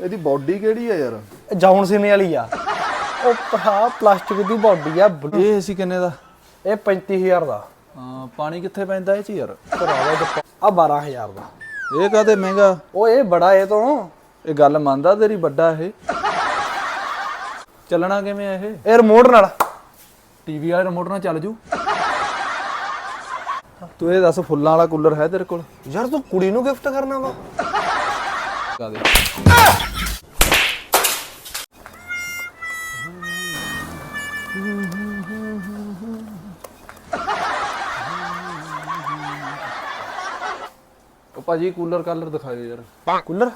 ਇਹਦੀ ਬਾਡੀ ਕਿਹੜੀ ਆ ਯਾਰ? ਇਹ ਜਾਉਣ ਸੀਨੇ ਵਾਲੀ ਆ। ਉਹ ਭਰਾ ਪਲਾਸਟਿਕ ਦੀ ਬਾਡੀ ਆ ਇਹ ਸੀ ਕਿੰਨੇ ਦਾ? ਇਹ 35000 ਦਾ। ਹਾਂ ਪਾਣੀ ਕਿੱਥੇ ਪੈਂਦਾ ਇਹ ਚ ਯਾਰ? ਭਰਾਵਾ ਆ 12000 ਦਾ। ਇਹ ਕਾਦੇ ਮਹਿੰਗਾ? ਉਹ ਇਹ ਬੜਾ ਇਹ ਤੋਂ। ਇਹ ਗੱਲ ਮੰਨਦਾ ਤੇਰੀ ਵੱਡਾ ਇਹ? ਚੱਲਣਾ ਕਿਵੇਂ ਆ ਇਹ? ਇਹ ਰਿਮੋਟ ਨਾਲ। ਟੀਵੀ ਵਾਲੇ ਰਿਮੋਟ ਨਾਲ ਚੱਲ ਜੂ। ਤੂੰ ਇਹ ਦੱਸ ਫੁੱਲਾਂ ਵਾਲਾ ਕੂਲਰ ਹੈ ਤੇਰੇ ਕੋਲ? ਯਾਰ ਤੂੰ ਕੁੜੀ ਨੂੰ ਗਿਫਟ ਕਰਨਾ ਵਾ। ਕਾਦੇ ਉਹ ਭਾਜੀ ਕੂਲਰ ਕਲਰ ਦਿਖਾਓ ਯਾਰ। ਕੂਲਰ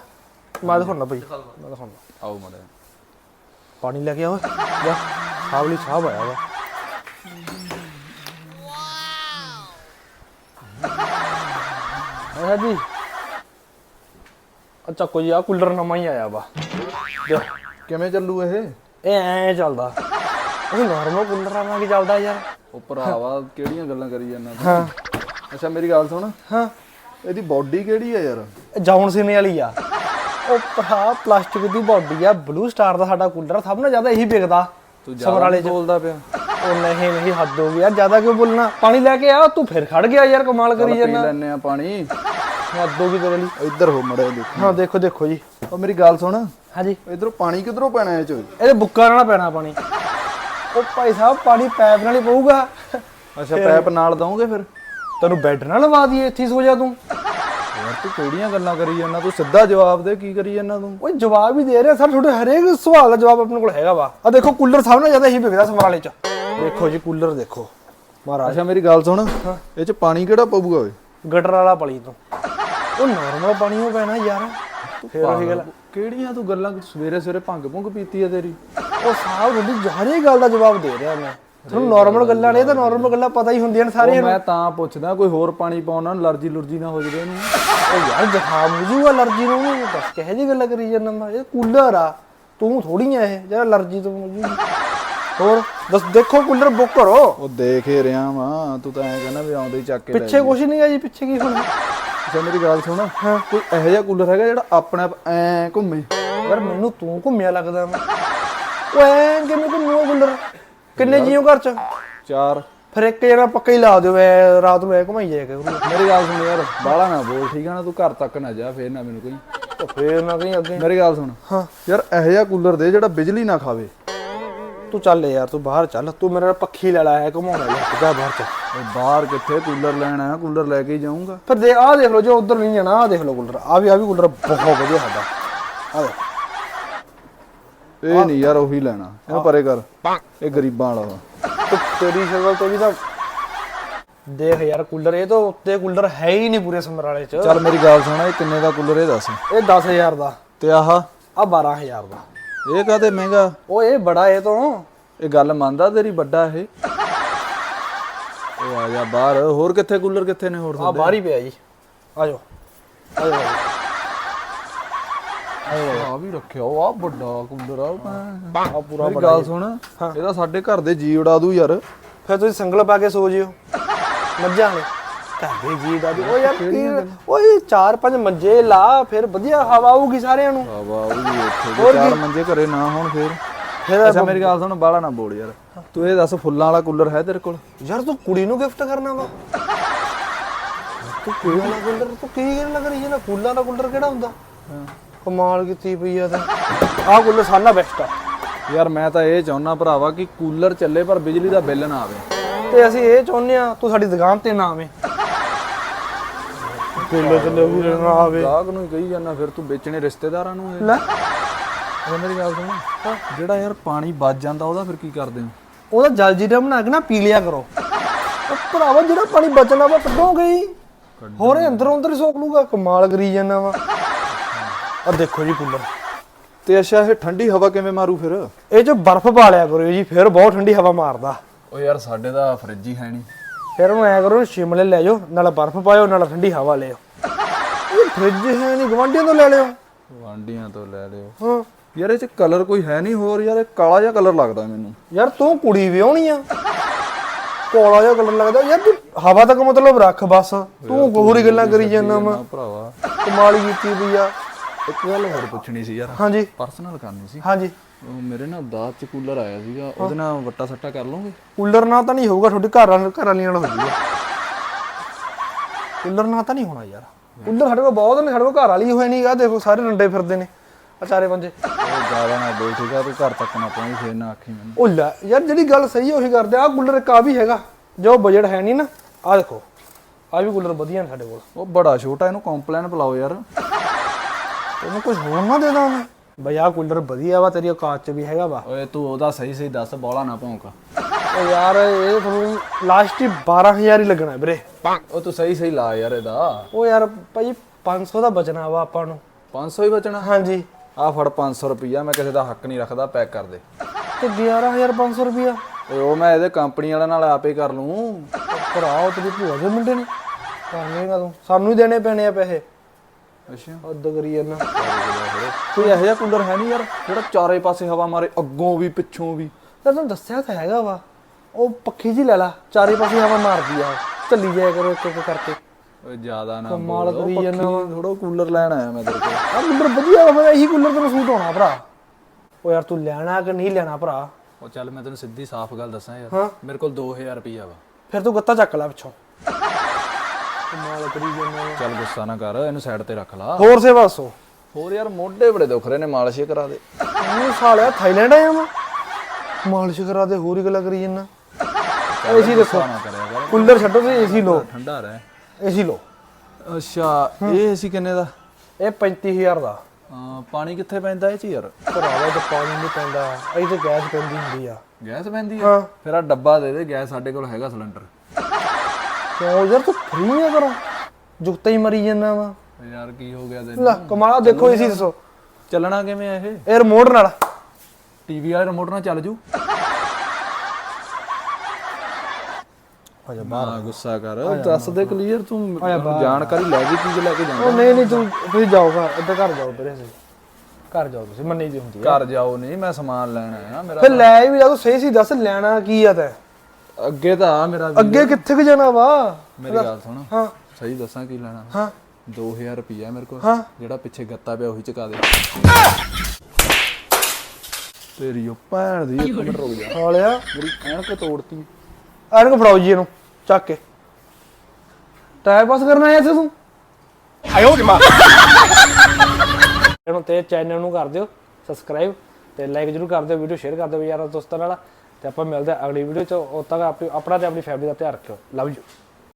ਮੈਂ ਦਿਖਾਉਣਾ ਬਈ ਮੈਂ ਦਿਖਾਉਣਾ। ਆਓ ਮੜਾ ਪਾਣੀ ਲੈ ਕੇ ਆਓ। ਜਾ ਸਾਵਲੀ ਸਾਹਬ ਆਇਆ ਵਾ। ਆਇਆ ਜੀ। ਅੱਛਾ ਕੋਈ ਆ ਕੂਲਰ ਨਵਾਂ ਹੀ ਆਇਆ ਵਾ। ਦੇਖ, ਕਿਵੇਂ ਚੱਲੂ ਇਹ? ਇਹ ਐ ਚੱਲਦਾ। ਉਹ ਨਾਰਮਲ ਕੂਲਰ ਆ ਕੀ ਚੱਲਦਾ ਯਾਰ। ਉਹ ਭਰਾਵਾ ਕਿਹੜੀਆਂ ਗੱਲਾਂ ਕਰੀ ਜਾਂਦਾ ਤੂੰ? ਹਾਂ। ਅੱਛਾ ਮੇਰੀ ਗੱਲ ਸੁਣ। ਹਾਂ। ਇਹਦੀ ਬਾਡੀ ਕਿਹੜੀ ਆ ਯਾਰ? ਇਹ ਜਾਉਣ ਸੀਨੇ ਵਾਲੀ ਆ। ਉਹ ਭਰਾ ਪਲਾਸਟਿਕ ਦੀ ਬਾਡੀ ਆ। ਬਲੂ ਸਟਾਰ ਦਾ ਸਾਡਾ ਕੂਲਰ ਸਭ ਨਾਲੋਂ ਜ਼ਿਆਦਾ ਇਹੀ ਵਿਕਦਾ। ਤੂੰ ਸਮਰਾਲੇ ਚ। ਬੋਲਦਾ ਪਿਆ। ਉਹ ਨਹੀਂ ਨਹੀਂ ਹੱਦ ਹੋ ਗਈ ਯਾਰ। ਜ਼ਿਆਦਾ ਕਿਉਂ ਬੋਲਣਾ? ਪਾਣੀ ਲੈ ਕੇ ਆ ਤੂੰ ਫਿਰ ਖੜ ਗਿਆ ਯਾਰ ਕਮਾਲ ਕਰੀ ਪੀ ਜਾਂਦਾ। ਲੈਨੇ ਆ ਪਾਣੀ। ਹੱਦ ਹੋ ਗਈ ਤੇਰੇ ਲਈ ਇੱਧਰ ਹੋ ਮੜਾ ਦੇਖ। ਹਾਂ ਦੇਖੋ ਦੇਖੋ ਜੀ। ਉਹ ਮੇਰੀ ਗੱਲ ਸੁਣ। ਹਾਂਜੀ। ਇਧਰੋਂ ਪਾਣੀ ਕਿਧਰੋਂ ਪੈਣਾ ਇਹ ਚ? ਇਹਦੇ ਬੁੱਕਾ ਨਾਲ ਪੈਣਾ ਪਾਣੀ। ਉਹ ਭਾਈ ਸਾਹਿਬ ਪਾਣੀ ਪੈਪ ਨਾਲ ਹੀ ਪਊਗਾ। ਅੱਛਾ ਪੈਪ ਨਾਲ ਦਵੋਗੇ ਫਿਰ? ਤੈਨੂੰ ਬੈੱਡ ਨਾਲ ਲਵਾ ਦਈਏ ਇੱਥੇ ਹੀ ਸੋ ਜਾ ਤੂੰ। ਯਾਰ ਤੂੰ ਕਿਹੜੀਆਂ ਗੱਲਾਂ ਕਰੀ ਜਾਂਦਾ? ਤੂੰ ਸਿੱਧਾ ਜਵਾਬ ਦੇ ਕੀ ਕਰੀ ਜਾਂਦਾ ਤੂੰ? ਓਏ ਜਵਾਬ ਹੀ ਦੇ ਰਿਹਾ। ਸਰ ਤੁਹਾਡੇ ਹਰੇਕ ਸਵਾਲ ਦਾ ਜਵਾਬ ਆਪਣੇ ਕੋਲ ਹੈਗਾ ਵਾ। ਆ ਦੇਖੋ ਕੂਲਰ ਨਾਲੋਂ ਜ਼ਿਆਦਾ ਇਹੀ ਵਿਕਦਾ ਸਮਰਾਲੇ ਚ। ਦੇਖੋ ਜੀ ਕੂਲਰ ਦੇਖੋ। ਮਹਾਰਾਜ। ਅੱਛਾ ਮੇਰੀ ਗੱਲ ਸੁਣ। ਇਹ ਚ ਪਾਣੀ ਕਿਹੜਾ ਪਊਗਾ ਓਏ? ਗਟਰ ਵਾਲਾ ਪਲੀ ਤੋਂ। ਉਹ ਨਾਰਮਲ ਪਾਣੀ ਉਹ ਪੈਣਾ ਯਾਰ। ਫੇਰ ਉਹੀ ਗੱਲ ਕਿਹੜੀਆਂ ਤੂੰ ਗੱਲਾਂ ਸਵੇਰੇ ਸਵੇਰੇ ਭੰਗ ਭੁੰਗ ਪੀਤੀ ਆ ਤੇਰੀ? ਉਹ ਸਾਹਿਬ ਤੁਹਾਡੀ ਹਰੇਕ ਗੱਲ ਦਾ ਜਵਾਬ ਦੇ ਰਿਹਾ ਮੈਂ। ਤੁਹਾਨੂੰ ਨਾਰਮਲ ਗੱਲਾਂ ਨੇ ਤਾਂ ਨਾਰਮਲ ਗੱਲਾਂ ਪਤਾ ਹੀ ਹੁੰਦੀਆਂ ਨੇ ਸਾਰੀਆਂ ਮੈਂ ਤਾਂ ਪੁੱਛਦਾ ਕੋਈ ਹੋਰ ਪਾਣੀ ਪਾਉਣ ਨਾਲ ਅਲਰਜੀ ਲੁਰਜੀ ਨਾ ਹੋ ਜਾਵੇ ਇਹਨੂੰ। ਉਹ ਯਾਰ ਜ਼ੁਕਾਮ ਹੋ ਜੂਗਾ ਅਲਰਜੀ ਨੂੰ। ਉਹਨੂੰ ਦੱਸ ਕਿਹੋ ਜਿਹੀ ਗੱਲਾਂ ਕਰੀ ਜਾਂਦਾ ਮੈਂ? ਇਹ ਕੂਲਰ ਆ। ਤੂੰ ਥੋੜੀ ਆ ਇਹ ਜਿਹੜਾ ਅਲਰਜੀ ਤੋਂ ਹੋ ਜੂਗੀ ਹੋਰ ਦੱਸ ਦੇਖੋ ਕੂਲਰ ਬੁੱਕ ਕਰੋ। ਉਹ ਦੇਖ ਹੀ ਰਿਹਾ ਵਾਂ। ਤੂੰ ਤਾਂ ਐਂ ਕਹਿੰਦਾ ਵੀ ਆਉਂਦੇ ਹੀ ਚੱਕ ਕੇ ਲੈ ਪਿੱਛੇ ਕੁਛ ਨਹੀਂ ਆ ਜੀ ਪਿੱਛੇ ਕੀ ਹੁਣ? ਅੱਛਾ ਮੇਰੀ ਗੱਲ ਸੁਣ। ਕੋਈ ਇਹੋ ਜਿਹਾ ਕੂਲਰ ਹੈਗਾ ਜਿਹੜਾ ਆਪਣੇ ਆਪ ਐ ਘੁੰਮੇ? ਯਾਰ ਮੈਨੂੰ ਤੂੰ ਘੁੰਮਿਆ ਲੱਗਦਾ ਮੈਂ ਓਏ ਕਿਵੇਂ ਘੁੰਮੂਗਾ ਕੂਲਰ? ਕਿੰਨੇ ਜੀਓ ਘਰ ਚ? ਚਾਰ। ਫਿਰ ਇੱਕ ਜਣਾ ਪੱਕਾ ਹੀ ਲਾ ਦਿਓ ਐ ਰਾਤ ਨੂੰ ਐ ਘੁਮਾਈ ਜਾਇਆ ਕਰੂ। ਮੇਰੀ ਗੱਲ ਸੁਣ ਯਾਰ ਬਾਹਲਾ ਨਾ ਬੋਲ ਠੀਕ ਆ ਨਾ? ਤੂੰ ਘਰ ਤੱਕ ਨਾ ਜਾ ਫੇਰ ਨਾ ਮੈਨੂੰ ਕੋਈ। ਫੇਰ ਨਾ ਕਹੀਂ ਅੱਗੇ। ਮੇਰੀ ਗੱਲ ਸੁਣ। ਹਾਂ। ਯਾਰ ਇਹੋ ਜਿਹਾ ਕੂਲਰ ਦੇ ਜਿਹੜਾ ਬਿਜਲੀ ਨਾ ਖਾਵੇ। ਤੂੰ ਚੱਲ ਯਾਰ ਤੂੰ ਬਾਹਰ ਚੱਲ ਤੂੰ ਮੇਰਾ ਪੱਖੀ ਲੈ ਲਾਇਆ ਘੁਮਾਉਣਾ ਲੈ ਜਾ ਬਾਹਰ ਚੱਲ। ਉਹ ਬਾਹਰ ਕਿੱਥੇ? ਕੂਲਰ ਲੈਣਾ ਕੂਲਰ ਲੈ ਕੇ ਹੀ ਜਾਊਂਗਾ। ਫਿਰ ਦੇ ਆਹ ਦੇਖ ਲਓ ਜੋ ਉਧਰ ਨਹੀਂ ਜਾਣਾ ਆਹ ਦੇਖ ਲਓ ਕੂਲਰ। ਆ ਵੀ ਆ ਵੀ ਕੂਲਰ ਬਹੁਤ ਵਧੀਆ ਸਾਡਾ। ਆ ਦੇਖ। ਇਹ ਨਹੀਂ ਯਾਰ ਉਹੀ ਲੈਣਾ। ਇਹਨੂੰ ਪਰੇ ਕਰ। ਇਹ ਗਰੀਬਾਂ ਵਾਲਾ ਵਾ। ਤੂੰ ਤੇਰੀ ਸ਼ਕਲ ਤੋਂ ਵੀ ਤਾਂ ਦੇਖ ਯਾਰ ਕੂਲਰ ਇਹ ਤਾਂ ਉੱਤੇ ਕੂਲਰ ਹੈ ਹੀ ਨਹੀਂ ਪੂਰੇ ਸਮਰਾਲੇ ਚ। ਚੱਲ ਮੇਰੀ ਗੱਲ ਸੁਣ ਇਹ ਕਿੰਨੇ ਦਾ ਕੂਲਰ ਇਹ ਦੱਸ। ਇਹ 10000 ਦਾ। ਤੇ ਆਹ? ਆ 12000 ਦਾ। ਇਹ ਕਾਦੇ ਮਹਿੰਗਾ? ਉਹ ਇਹ ਬੜਾ ਇਹ ਤੋਂ। ਇਹ ਗੱਲ ਮੰਨਦਾ ਤੇਰੀ ਵੱਡਾ ਇਹ? ਉਹ ਆ ਜਾ ਬਾਹਰ। ਹੋਰ ਕਿੱਥੇ ਕੂਲਰ ਕਿੱਥੇ ਨੇ ਹੋਰ ਆ ਬਾਹਰ ਹੀ ਪਿਆ ਜੀ। ਆ ਜਾਓ। ਆ ਜਾਓ। ਆ ਵੀ ਰੱਖਿਆ ਉਹ ਆ ਵੱਡਾ ਕੂਲਰ ਆ। ਆ ਪੂਰਾ ਮੇਰੀ ਗੱਲ ਸੁਣ। ਇਹਦਾ ਸਾਡੇ ਘਰ ਦੇ ਜੀ ਉਡਾ ਦੂ ਯਾਰ। ਫਿਰ ਤੁਸੀਂ ਸੰਗਲ ਪਾ ਕੇ ਸੋ ਜਿਓ। ਮੱਝਾਂ ਨੇ ਘਰ ਦੇ ਜੀ ਦਾ ਉਹ ਯਾਰ ਕੀ ਓਏ ਚਾਰ ਪੰਜ ਮੰਜੇ ਲਾ ਫਿਰ ਵਧੀਆ ਹਵਾ ਆਊਗੀ ਸਾਰਿਆਂ ਨੂੰ। ਵਾਹ ਵਾਹ ਉਹ ਵੀ ਇੱਥੇ ਜੇ ਚਾਰ ਮੰਜੇ ਘਰੇ ਨਾ ਹੋਣ ਫੇਰ। ਫਿਰ ਅੱਛਾ ਮੇਰੀ ਗੱਲ ਸੁਣ ਬਾਹਲਾ ਨਾ ਬੋਲ ਯਾਰ। ਤੂੰ ਇਹ ਦੱਸ ਫੁੱਲਾਂ ਵਾਲਾ ਕੂਲਰ ਹੈ ਤੇਰੇ ਕੋਲ? ਯਾਰ ਤੂੰ ਕੁੜੀ ਨੂੰ ਗਿਫਟ ਕਰਨਾ ਵਾ। ਤੂੰ ਕੁੜੀ ਵਾਲਾ ਕੂਲਰ ਤੂੰ ਕੀ ਕਰਨ ਲੱਗ ਰਹੀ ਹੈ ਨਾ ਕੂਲਰ ਦਾ ਕੂਲਰ ਕਿਹੜਾ ਹੁੰਦਾ? ਕਮਾਲ ਕੀਤੀ ਪਈ ਆ ਤੇ। ਆਹ ਕੂਲਰ ਸਾਨਾ ਬੈਸਟ ਆ। ਯਾਰ ਮੈਂ ਤਾਂ ਇਹ ਚਾਹੁੰਨਾ ਭਰਾਵਾ ਕਿ ਕੂਲਰ ਚੱਲੇ ਪਰ ਬਿਜਲੀ ਦਾ ਬਿੱਲ ਨਾ ਆਵੇ। ਤੇ ਅਸੀਂ ਇਹ ਚਾਹੁੰਦੇ ਆ ਤੂੰ ਸਾਡੀ ਦੁਕਾਨ ਤੇ ਨਾ ਆਵੇਂ। ਕੂਲਰ ਚੱਲੇ ਵੀ ਨਾ ਆਵੇ। ਗਾਹਕ ਨੂੰ ਹੀ ਕਹੀ ਜਾਂਦਾ ਫਿਰ ਤੂੰ ਵੇਚਣੇ ਰਿਸ਼ਤੇਦਾਰਾਂ ਨੂੰ ਇਹ। ਲੈ। ਅੱਛਾ ਮੇਰੀ ਗੱਲ ਸੁਣ। ਜਿਹੜਾ ਯਾਰ ਪਾਣੀ ਵੱਜ ਜਾਂਦਾ ਉਹਦਾ ਫਿਰ ਕੀ ਕਰਦੇ ਹੋ ਉਹਦਾ ਜਲ ਜੀਰਾ ਬਣਾ ਕੇ ਨਾ ਪੀ ਲਿਆ ਕਰੋ। ਉਹ ਭਰਾਵਾ ਜਿਹੜਾ ਪਾਣੀ ਬਚਣਾ ਵਾ ਕੱਢੋਗੇ ਹੀ ਹੋਰ ਇਹ ਅੰਦਰੋਂ ਅੰਦਰ ਸੋਕ ਲੂਗਾ ਕਮਾਲ ਕਰੀ ਜਾਂਦਾ ਵਾ। ਆ ਦੇਖੋ ਜੀ ਕੂਲਰ। ਤੇ ਅੱਛਾ ਇਹ ਠੰਡੀ ਹਵਾ ਕਿਵੇਂ ਮਾਰੂ ਫਿਰ? ਇਹ ਚ ਬਰਫ਼ ਪਾ ਲਿਆ ਕਰੋ ਜੀ ਫਿਰ ਬਹੁਤ ਠੰਡੀ ਹਵਾ ਮਾਰਦਾ। ਓ ਯਾਰ ਸਾਡੇ ਦਾ ਫਰਿੱਜ ਹੀ ਹੈ ਨਹੀਂ। ਫਿਰ ਉਹਨੂੰ ਐ ਕਰੋ ਸ਼ਿਮਲੇ ਲੈ ਜਾਓ ਨਾਲ ਬਰਫ਼ ਪਾਇਓ ਨਾਲ ਠੰਡੀ ਹਵਾ ਲਿਓ ਇਹ ਫ੍ਰਿਜ ਹੈ ਨਹੀਂ ਗਵਾਂਢੀਆਂ ਤੋਂ ਲੈ ਲਿਓ। ਵਾਂਡੀਆਂ ਤੋਂ ਲੈ ਲਿਓ। ਹਾਂ। ਯਾਰ ਇਹ ਚ ਕਲਰ ਕੋਈ ਹੈ ਨਹੀਂ ਹੋਰ ਯਾਰ ਇਹ ਕਾਲਾ ਜਿਹਾ ਕਲਰ ਲੱਗਦਾ ਮੈਨੂੰ। ਯਾਰ ਤੂੰ ਕੁੜੀ ਵਿਆਹਣੀ ਆ। ਕੋਲਾ ਜਿਹਾ ਕਲਰ ਲੱਗਦਾ। ਯਾਰ ਤੂੰ ਹਵਾ ਤੱਕ ਮਤਲਬ ਰੱਖ ਬਸ। ਤੂੰ ਗੋਰੀ ਗੱਲਾਂ ਕਰੀ ਜਾਂਦਾ ਵਾ ਨਾ ਭਰਾਵਾ। ਕਮਾਲ ਕੀਤੀ ਪਈ ਆ। ਇੱਕ ਗੱਲ ਹੋਰ ਪੁੱਛਣੀ ਸੀ ਯਾਰ। ਹਾਂਜੀ। ਪਰਸਨਲ ਕਰਨੀ ਸੀ। ਹਾਂਜੀ। ਉਹ ਮੇਰੇ ਨਾਲ ਦਾਤ ਚ ਕੂਲਰ ਆਇਆ ਸੀਗਾ ਉਹਦੇ ਨਾਲ ਵੱਟਾ ਸੱਟਾ ਕਰ ਲਓਗੇ? ਕੂਲਰ ਨਾਲ ਤਾਂ ਨਹੀਂ ਹੋਊਗਾ ਤੁਹਾਡੇ ਘਰ ਘਰ ਵਾਲੀਆਂ ਨਾਲ ਹੋ ਜੂਗਾ ਕੂਲਰ ਨਾਲ ਤਾਂ ਨਹੀਂ ਹੋਣਾ ਯਾਰ। ਕੂਲਰ ਸਾਡੇ ਕੋਲ ਬਹੁਤ ਨੇ ਸਾਡੇ ਕੋਲ ਘਰ ਵਾਲੀ ਹੋਏ ਨਹੀਂ ਆ ਦੇਖੋ ਸਾਰੇ ਰੰਡੇ ਫਿਰਦੇ ਨੇ ਆ ਚਾਰੇ ਪੰਜੇ। ਉਹ ਜ਼ਿਆਦਾ ਨਾ ਬੋਲ ਠੀਕਾ ਤੂੰ ਘਰ ਤੱਕ ਨਾ ਪਹੁੰਚ ਫੇਰ ਨਾ ਆਖੀ ਮੈਨੂੰ। ਉਹ ਲੈ ਯਾਰ ਜਿਹੜੀ ਗੱਲ ਸਹੀ ਹੈ ਉਹੀ ਕਰਦੇ ਆ। ਕੂਲਰ ਇੱਕ ਆ ਵੀ ਹੈਗਾ ਜੋ ਬਜਟ ਹੈ ਨਹੀਂ ਨਾ ਆ ਦੇਖੋ ਆ ਵੀ ਕੂਲਰ ਵਧੀਆ ਨੇ ਸਾਡੇ ਕੋਲ। ਉਹ ਬੜਾ ਛੋਟਾ ਇਹਨੂੰ ਕੰਪਲੇਨ ਬੁਲਾਓ ਯਾਰ। ਤੈਨੂੰ ਕੁਝ ਹੋਰ ਨਾ ਦੇ ਦਾਂ ਮੈਂ। ਬਈ ਆ ਕੂਲਰ ਵਧੀਆ ਵਾ ਤੇਰੀ ਔਕਾਤ ਚ ਵੀ ਹੈਗਾ ਵਾ। ਓਏ ਤੂੰ ਉਹਦਾ ਸਹੀ ਸਹੀ ਦੱਸ ਬੋਲਾ ਨਾ ਭੌਂਕ। ਉਹ ਯਾਰ ਇਹ ਤੁਹਾਨੂੰ ਲਾਸਟ ਹੀ 12000 ਹੀ ਲੱਗਣਾ ਵੀਰੇ। ਉਹ ਤੂੰ ਸਹੀ ਸਹੀ ਲਾ ਯਾਰ ਇਹਦਾ। ਉਹ ਯਾਰ ਭਾਈ 500 ਦਾ ਬਚਣਾ ਵਾ ਆਪਾਂ ਨੂੰ। 500 ਹੀ ਬਚਣਾ? ਹਾਂਜੀ। ਆ ਫੜ 500 ਰੁਪਈਆ ਮੈਂ ਕਿਸੇ ਦਾ ਹੱਕ ਨਹੀਂ ਰੱਖਦਾ ਪੈਕ ਕਰ ਦੇ। ਤੇ 11500 ਰੁਪਿਆ ਓਏ ਉਹ ਮੈਂ ਇਹਦੇ ਕੰਪਨੀ ਵਾਲਿਆਂ ਨਾਲ ਆਪੇ ਕਰ ਲੂੰ। ਭਰਾ ਉਹ ਤੇਰੀ ਭੂਆ ਦੇ ਮੁੰਡੇ ਨੇ। ਕਰ ਲੇਗਾ ਤੂੰ। ਸਾਨੂੰ ਹੀ ਦੇਣੇ ਪੈਣੇ ਆ ਪੈਸੇ। ਅੱਛਾ। ਅੱਧ ਕਰੀ ਜਾਂਦਾ। ਕੋਈ ਇਹੋ ਜਿਹਾ ਕੂਲਰ ਹੈ ਨਹੀਂ ਯਾਰ ਜਿਹੜਾ ਚਾਰੇ ਪਾਸੇ ਹਵਾ ਮਾਰੇ ਅੱਗੋਂ ਵੀ ਪਿੱਛੋਂ ਵੀ। ਤਾਂ ਤੁਹਾਨੂੰ ਦੱਸਿਆ ਤਾਂ ਹੈਗਾ ਵਾ ਉਹ ਪੱਖੀ ਜੀ ਲੈ ਲਾ ਚਾਰੇ ਪਾਸੇ ਹਵਾ ਮਾਰਦੀ ਆ। ਚੱਲੀ ਜਾਇਆ ਕਰੋ ਇੱਕ ਇੱਕ ਕਰਕੇ। ਓਏ ਜ਼ਿਆਦਾ ਨਾ ਕਮਾਲ ਕਰੀ ਜਾਂਦਾ। ਥੋੜਾ ਕੂਲਰ ਲੈਣ ਆਇਆ ਮੈਂ ਤੇਰੇ ਕੋਲ। ਆ ਕੂਲਰ ਵਧੀਆ ਵਾ ਇਹੀ ਕੂਲਰ ਤੈਨੂੰ ਸੂਟ ਹੋਣਾ ਭਰਾ। ਉਹ ਯਾਰ ਤੂੰ ਲੈਣਾ ਕਿ ਨਹੀਂ ਲੈਣਾ ਭਰਾ? ਉਹ ਚੱਲ ਮੈਂ ਤੈਨੂੰ ਸਿੱਧੀ ਸਾਫ਼ ਗੱਲ ਦੱਸਾਂ ਯਾਰ। ਮੇਰੇ ਕੋਲ 2000 ਰੁਪਈਆ ਵਾ। ਫਿਰ ਤੂੰ ਗੱਤਾ ਚੱਕ ਲੈ ਪਿੱਛੋਂ। ਕਮਾਲ ਕਰੀ ਜਾਂਦਾ। ਚੱਲ ਗੁੱਸਾ ਨਾ ਕਰ ਇਹਨੂੰ ਸਾਈਡ ਤੇ ਰੱਖ ਲਾ। ਹੋਰ ਸੇਵਾ ਦੱਸੋ। ਹੋਰ ਯਾਰ ਮੋਢੇ ਬੜੇ ਦੁਖ ਰਹੇ ਨੇ ਮਾਲਿਸ਼ ਕਰਾ ਦੇ। ਉਹ ਸਾਲਿਆ ਥਾਈਲੈਂਡ ਆਇਆ ਵਾ? ਮਾਲਿਸ਼ ਕਰਾ ਦੇ ਹੋਰ ਹੀ ਗੱਲਾਂ ਕਰੀ ਜੰਨਾ ਏਸੀ ਕਰ। ਕੂਲਰ ਛੱਡੋ ਤੇ ਏਸੀ ਲਓ। ਠੰਡਾ ਰਹਿ। ਏਸੀ ਲਓ। ਅੱਛਾ ਇਹ ਅਸੀਂ ਕਿੰਨੇ ਦਾ? ਇਹ 35000 ਦਾ। ਪਾਣੀ ਕਿੱਥੇ ਪੈਂਦਾ ਇਹ ਚ ਯਾਰ? ਭਰਾਵਾ ਤੇ ਪਾਣੀ ਨਹੀਂ ਪੈਂਦਾ। ਇਹ ਤੇ ਗੈਸ ਪੈਂਦੀ ਹੁੰਦੀ ਆ। ਗੈਸ ਪੈਂਦੀ ਆ? ਫਿਰ ਆ ਡੱਬਾ ਦੇ ਦੇ ਗੈਸ ਸਾਡੇ ਕੋਲ ਹੈਗਾ ਸਿਲੰਡਰ। ਕਿਉਂ ਯਾਰ ਤੂੰ ਫ੍ਰੀ ਆ ਕਰੋ ਜੁਗਤਾ ਹੀ ਮਰੀ ਜਾਂਦਾ ਵਾ। ਯਾਰ ਕੀ ਹੋ ਗਿਆ ਤੈਨੂੰ? ਲੈ ਕਮਾਲਾ ਦੇਖੋ ਏਸੀ ਦੱਸੋ ਚੱਲਣਾ ਕਿਵੇਂ ਆ ਇਹ? ਇਹ ਰਿਮੋਟ ਨਾਲ। ਟੀਵੀ ਵਾਲੇ ਰਿਮੋਟ ਨਾਲ ਚੱਲ ਜੂ। ਅਜਾ ਨਾ ਗੁੱਸਾ ਕਰ। ਦੱਸ ਦੇ ਕਲੀਅਰ ਤੂੰ। ਜਾਣਕਾਰੀ ਲੈ ਕੇ ਚੀਜ਼ ਲੈ ਕੇ ਜਾਂਦਾ ਉਹ ਨਹੀਂ ਨਹੀਂ ਤੂੰ ਤੁਸੀਂ ਜਾਓ ਘਰ ਇੱਧਰ ਘਰ ਜਾਓ ਵੀਰੇ ਤੁਸੀਂ। ਘਰ ਜਾਓ ਤੁਸੀਂ ਮੰਨੀ ਦੀ ਹੁੰਦੀ ਆ। ਘਰ ਜਾਓ ਨਹੀਂ ਮੈਂ ਸਮਾਨ ਲੈਣਾ ਹੈ ਮੇਰਾ ਫਿਰ ਲੈ ਵੀ ਜਾ ਤੂੰ ਸਹੀ ਸੀ ਦੱਸ ਲੈਣਾ ਕੀ ਆ ਤੈਂ? ਅੱਗੇ ਤਾਂ ਆ ਮੇਰਾ ਵੀ- ਅੱਗੇ ਕਿੱਥੇ ਕੁ ਜਾਣਾ ਵਾ? ਮੇਰੀ ਗੱਲ ਸੁਣ। ਹਾਂ। ਸਹੀ ਦੱਸਾਂ ਕੀ ਲੈਣਾ। ਹਾਂ। 2000 ਰੁਪਈਆ ਮੇਰੇ ਕੋਲ ਹਾਂ। ਜਿਹੜਾ ਪਿੱਛੇ ਗੱਤਾ ਪਿਆ ਉਹੀ ਚਕਾ ਦੇ। ਤੇਰੀ ਉਹ ਭੈਣ ਦੀ ਇੱਕ ਮਿੰਟ ਰੁਕ ਜਾ। ਸਾਲਿਆ ਮੇਰੀ ਐਨਕ ਤੋੜਤੀ। ਐਨਕ ਫੜਾਓ ਜੀ ਇਹਨੂੰ ਚੱਕ ਕੇ। ਟਾਈਮ ਪਾਸ ਕਰਨ ਆਇਆ ਸੀ ਤੂੰ? ਆਇਓ ਜੀ ਮਾਂ ਇਹਨੂੰ ਤੇ ਚੈਨਲ ਨੂੰ ਕਰ ਦਿਓ ਸਬਸਕ੍ਰਾਈਬ ਤੇ ਲਾਈਕ ਜਰੂਰ ਕਰ ਦਿਓ ਵੀਡੀਓ ਸ਼ੇਅਰ ਕਰ ਦਿਓ ਯਾਰਾਂ ਦੋਸਤਾਂ ਨਾਲ। ਤੇ ਆਪਾਂ ਮਿਲਦੇ ਹਾਂ ਅਗਲੀ ਵੀਡੀਓ ਚ। ਉਦੋਂ ਤੱਕ ਆਪਣੀ- ਆਪਣਾ ਤੇ ਆਪਣੀ ਫੈਮਿਲੀ ਦਾ ਧਿਆਨ ਰੱਖਿਓ। Love you